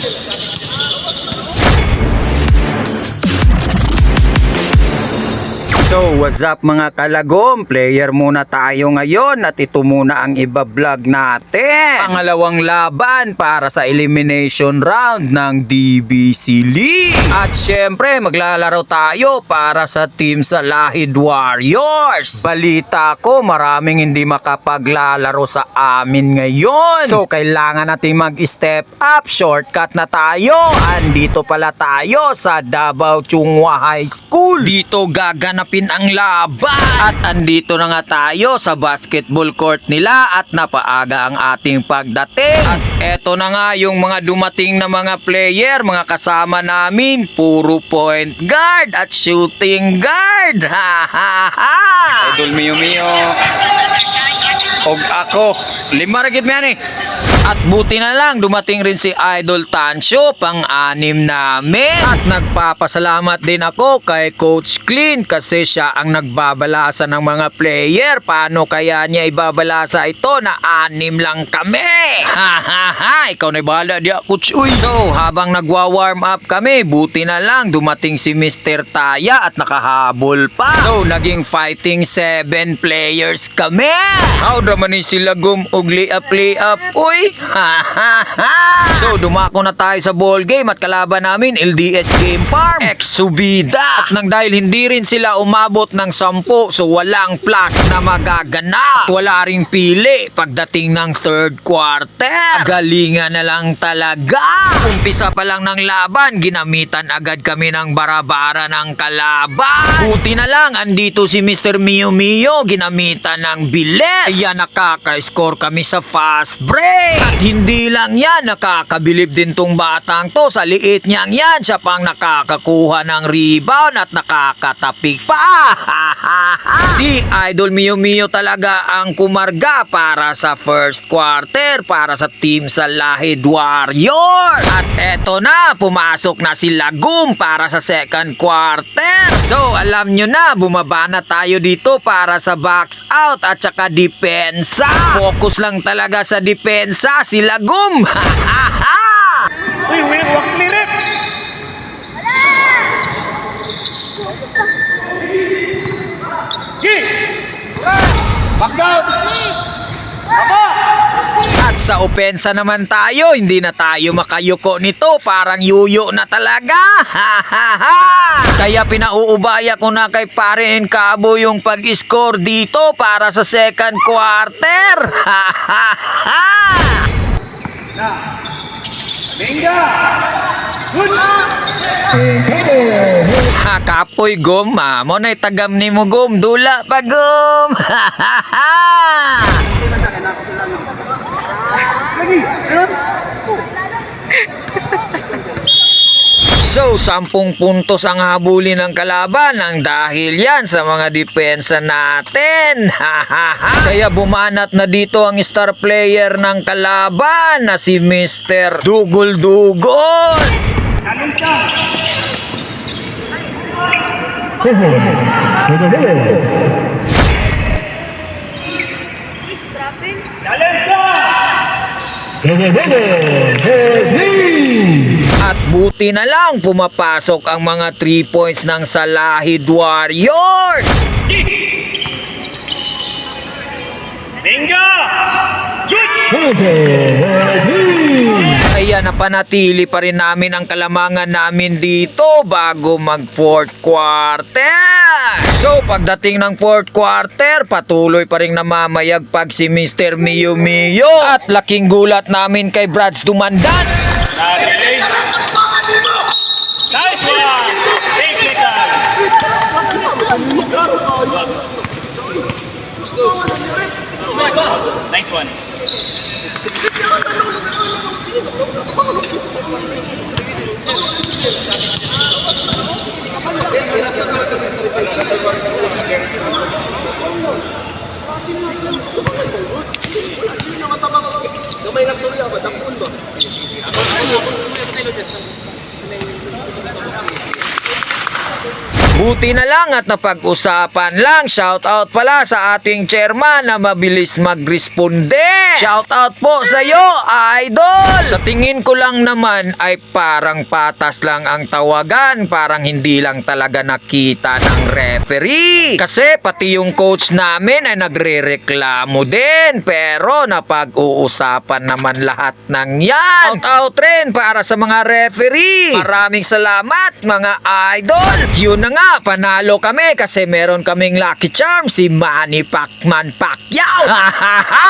Thank you. So, what's up mga kalagom? Player muna tayo ngayon at ito muna ang iba-vlog natin. Pangalawang laban para sa elimination round ng DBC League. At syempre, maglalaro tayo para sa team sa Lahid Warriors. Balita ko, maraming hindi makapaglalaro sa amin ngayon. So, kailangan natin mag-step up. Shortcut na tayo. Andito pala tayo sa Davao Chungwa High School. Dito gaganapin ang laban. At andito na nga tayo sa basketball court nila at napaaga ang ating pagdating. At eto na nga yung mga dumating na mga player, mga kasama namin, puro point guard at shooting guard. Ha ha ha. Idol Mio Mio. Og ako, lima ragit yan eh. At buti na lang, dumating rin si Idol Tansyo, pang-anim namin. At nagpapasalamat din ako kay Coach Clean kasi siya ang nagbabalasa ng mga player. Paano kaya niya ibabalasa ito na anim lang kami? Ha ha ha, ikaw na bahala diya, Coach. Uy. So, habang nagwa-warm up kami, buti na lang dumating si Mr. Taya at nakahabol pa. So, naging fighting seven players kami. How naman ni sila gum ugli up play up. Uy. So, dumako na tayo sa ball game at kalaban namin LDS Game Farm. Ex-subida. At nang dahil hindi rin sila umabot ng sampu, so walang plus na magagana. At wala ring pili pagdating ng third quarter. Galingan na lang talaga. Umpisa pa lang ng laban, ginamitan agad kami ng barabara ng kalaban. Buti na lang, andito si Mr. Mio Mio, ginamitan ng bilis. Kaya nakaka-score kami sa fast break. At hindi lang yan, nakakabilib din tong batang to. Sa liit niyang yan, siya pang nakakakuha ng rebound at nakakatapik pa. si Idol Mio Mio talaga ang kumarga para sa first quarter para sa team sa Lahid Warriors. At eto na, pumasok na si Lagum para sa second quarter. So, alam nyo na, bumaba na tayo dito para sa box out at saka depensa. Focus lang talaga sa depensa si Lagum. Uy, uy, huwag klirip! Gi! Box out! Tama! At sa opensa naman tayo, hindi na tayo makayuko nito. Parang yuyo na talaga. Ha ha ha! Kaya pinauubaya ko na kay pare Cabo yung pag-score dito para sa second quarter. Ha ha ha! Benga! Good! Ha kapoy gum, ah. mo na tagam ni mo gum, dula pa gum. Ha ha ha! So, 10 puntos ang habulin ng kalaban ang dahil yan sa mga depensa natin. Ha, ha, ha. Kaya bumanat na dito ang star player ng kalaban na si Mr. Dugol Dugol. Kanon ka! Challenge ka! Buti na lang pumapasok ang mga 3 points ng Salahid Warriors. Good! Kaya napanatili pa rin namin ang kalamangan namin dito bago mag fourth quarter. So pagdating ng fourth quarter, patuloy pa rin namamayagpag si Mr. Mio Mio at laking gulat namin kay Brads Dumandan. God. Nice one. Gamay Buti na lang at napag-usapan lang. Shout out pala sa ating chairman na mabilis magresponde. Shout out po sa iyo, idol. Sa tingin ko lang naman ay parang patas lang ang tawagan, parang hindi lang talaga nakita ng referee. Kasi pati yung coach namin ay nagrereklamo din, pero napag-uusapan naman lahat ng yan. Shout out rin para sa mga referee. Maraming salamat mga idol. Yun na nga, panalo kami kasi meron kaming lucky charm si Manny Pacman Pacquiao.